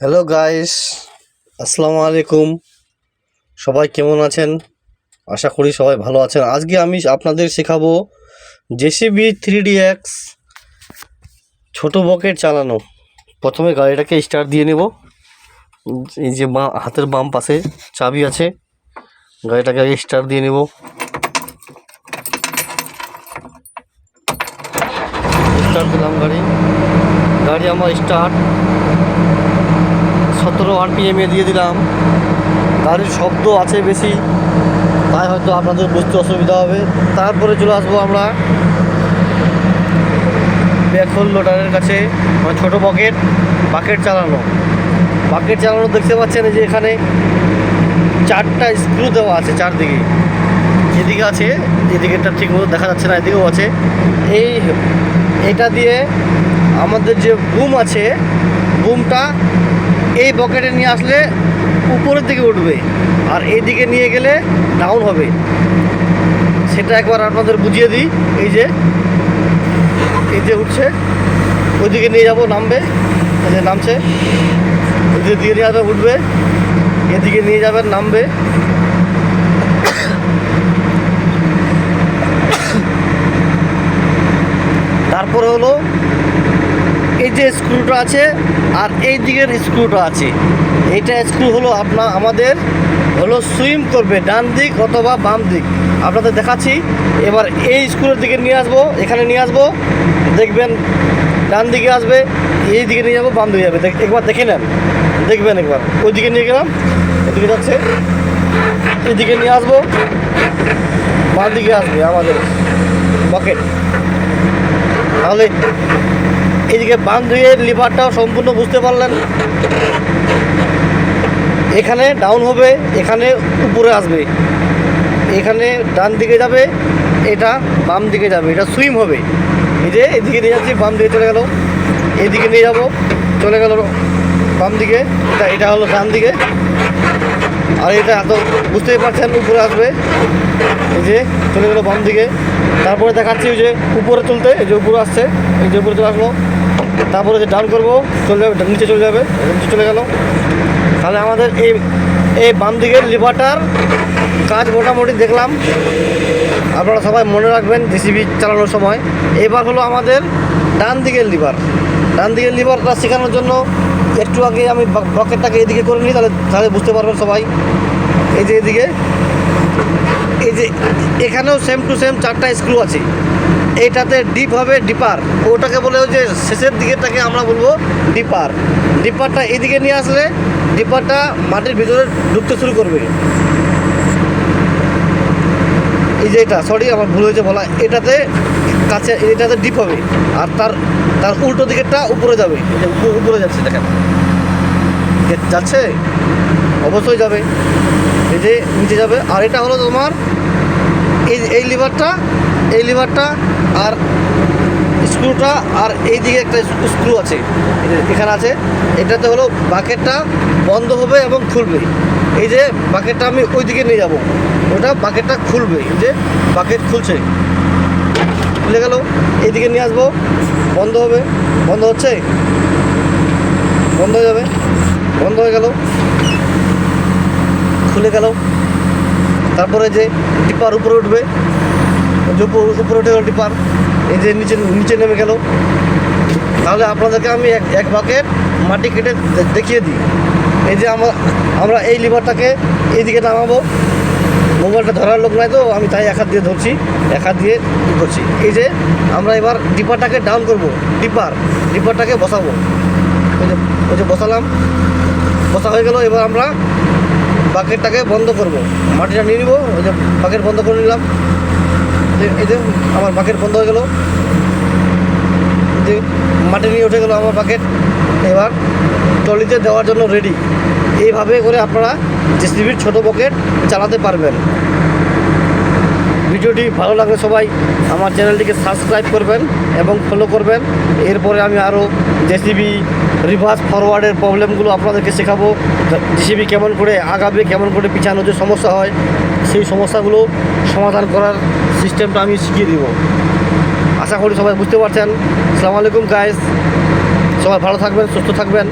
Hello guys আসসালামু আলাইকুম সবাই কেমন আছেন? আশা করি সবাই ভালো আছেন। আজকে আমি আপনাদের শেখাবো জেসিবি থ্রি ডি এক্স ছোটো বকেট চালানো। প্রথমে গাড়িটাকে স্টার্ট দিয়ে নেব। এই যে বাঁ, হাতের বাম পাশে চাবি আছে, গাড়িটাকে আগে স্টার্ট দিয়ে নেব। স্টার্ট দিলাম গাড়ি। গাড়ি আমার স্টার্ট সতেরো আরপিএমে দিয়ে দিলাম। গাড়ির শব্দ আছে বেশি, তাই হয়তো আপনাদের বুঝতে অসুবিধা হবে। তারপরে চলে আসব আমরা ব্যাকহোল লোডারের কাছে মানে ছোটো বকেট বাকেট চালানো। বাকেট চালানো দেখতে পাচ্ছেন যে এখানে চারটা স্ক্রু দেওয়া আছে চারদিকে। যেদিকে আছে এদিকেটা ঠিক মতো দেখা যাচ্ছে না, এদিকেও আছে। এই এটা দিয়ে আমাদের যে বুম আছে বুমটা এই বকেটে নিয়ে আসলে উপরের দিকে উঠবে আর এইদিকে নিয়ে গেলে ডাউন হবে। সেটা একবার আপনাদের বুঝিয়ে দিই। এই যে এই যে উঠছে, ওইদিকে নিয়ে যাব, নামবে, এই যে নামছে, ওইদিকে দিয়ে নিয়ে যাবে উঠবে, এদিকে নিয়ে যাবেন নামবে। তারপরে হলো এই যে স্ক্রুটা আছে আর এই দিকের স্ক্রুটা আছে। এইটা স্ক্রু হলো আপনার আমাদের হলো সুইম করবে, ডান দিক অথবা বাম দিক। আপনাদের দেখাচ্ছি। এবার এই স্ক্রুর দিকে নিয়ে আসব, এখানে নিয়ে আসব। দেখবেন ডান দিকে আসবে, এই দিকে নিয়ে যাব, বাম দিকে যাবে। একবার দেখে নেন। দেখবেন একবার। ওই দিকে নিয়ে গেলাম, এদিকে যাচ্ছে। এদিকে নিয়ে আসব বাম দিকে আসবে আমাদের বকেট তাহলে এদিকে বাম দিকে লিভারটাও সম্পূর্ণ বুঝতে পারলেন। এখানে ডাউন হবে, এখানে উপরে আসবে। এখানে ডান দিকে যাবে, এটা বাম দিকে যাবে, এটা সুইম হবে। এই যে এদিকে নিয়ে যাচ্ছি, বাম দিকে চলে গেল। এদিকে নিয়ে যাব, চলে গেল বাম দিকে, এটা এটা হলো ডান দিকে। আর এটা এত বুঝতেই পারছেন, উপরে আসবে। এই যে চলে গেলো বাম দিকে। তারপরে দেখাচ্ছি ওই যে উপরে চলতে, এই যে উপরে আসছে, এই যে উপরে চলে আসলো। তারপরে যে ডাউন করব, চলে যাবে নিচে চলে যাবে নিচে চলে গেল। তাহলে আমাদের এই এই বাম দিকের লিভারটার কাজ মোটামুটি দেখলাম। আপনারা সবাই মনে রাখবেন, জেসিবি চালানোর সময়। এবার হলো আমাদের ডান দিকের লিভার। ডান দিকের লিভারটা শেখানোর জন্য একটু আগে আমি বকেটটাকে এদিকে করে নিই, তাহলে তাহলে বুঝতে পারবেন সবাই। এই যে এদিকে, এই যে এখানেও সেম টু সেম চারটা স্ক্রু আছে। এইটাতে ডিপ হবে ডিপার ওটাকে বলে যে শেষের দিকেরটাকে আমরা বলব ডিপার ডিপারটা এদিকে নিয়ে আসলে ডিপারটা মাটির ভিতরে ঢুকতে শুরু করবে। এই যে এটা সরি আমার ভুল হয়েছে বলা। এটাতে কাছে, এটাতে ডিপ হবে। আর তার তার উল্টো দিকেরটা উপরে যাবে। উপরে যাচ্ছে, দেখেন। যাচ্ছে? অবশ্যই যাবে। এই যে নিচে যাবে। আর এটা হলো তোমার, এই এই লিভারটা এই লিভারটা আর স্ক্রুটা আর এই দিকে একটা স্ক্রু আছে। এখানে আছে। এটাতে হলো বাকেটটা বন্ধ হবে এবং খুলবে। এই যে বাকেটটা আমি ওই দিকে নিয়ে যাব। ওটা বাকেটটা খুলবে। এই যে বাকেট খুলছে। খুলে গেল। এইদিকে নিয়ে আসব। বন্ধ হবে। বন্ধ হচ্ছে? বন্ধ হয়ে যাবে। বন্ধ হয়ে গেল। খুলে গেল। তারপরে যে টিপার উপরে উঠবে। উপর- উঠে গেল টিপার। এই যে নিচে নিচে নেমে গেল। তাহলে আপনাদেরকে আমি এক এক বাকেট মাটি কেটে দেখিয়ে দিই। এই যে আমরা আমরা এই লিভারটাকে এইদিকে নামাবো। মোবাইলটা ধরার লোক নাই তো, আমি তাই এক হাত দিয়ে ধরছি, এক হাত দিয়ে করছি এই যে আমরা এবার ডিপারটাকে ডাউন করব ডিপার ডিপারটাকে বসাবো। ওই যে ওই যে বসালাম, বসা হয়ে গেল। এবার আমরা বাকেটটাকে বন্ধ করব। মাটিটা নিয়ে নিব ওই যে বাকেট বন্ধ করে নিলাম। যে আমার বাকেট বন্ধ হয়ে গেল। যে মাটি নিয়ে উঠে গেল আমার বাকেট এবার ট্রলিতে দেওয়ার জন্য রেডি এইভাবে করে আপনারা জেসিবির ছোটো বকেট চালাতে পারবেন। ভিডিওটি ভালো লাগলে সবাই আমার চ্যানেলটিকে সাবস্ক্রাইব করবেন এবং ফলো করবেন। এরপরে আমি আরও জেসিবি রিভার্স ফরওয়ার্ডের প্রবলেমগুলো আপনাদেরকে শেখাবো। জেসিবি কেমন করে আগাবে, কেমন করে পিছানো যে সমস্যা হয়, সেই সমস্যাগুলো সমাধান করার সিস্টেমটা আমি শিখিয়ে দেবো। আশা করি সবাই বুঝতে পারছেন। আসসালামু আলাইকুম গাইস সবাই ভালো থাকবেন, সুস্থ থাকবেন।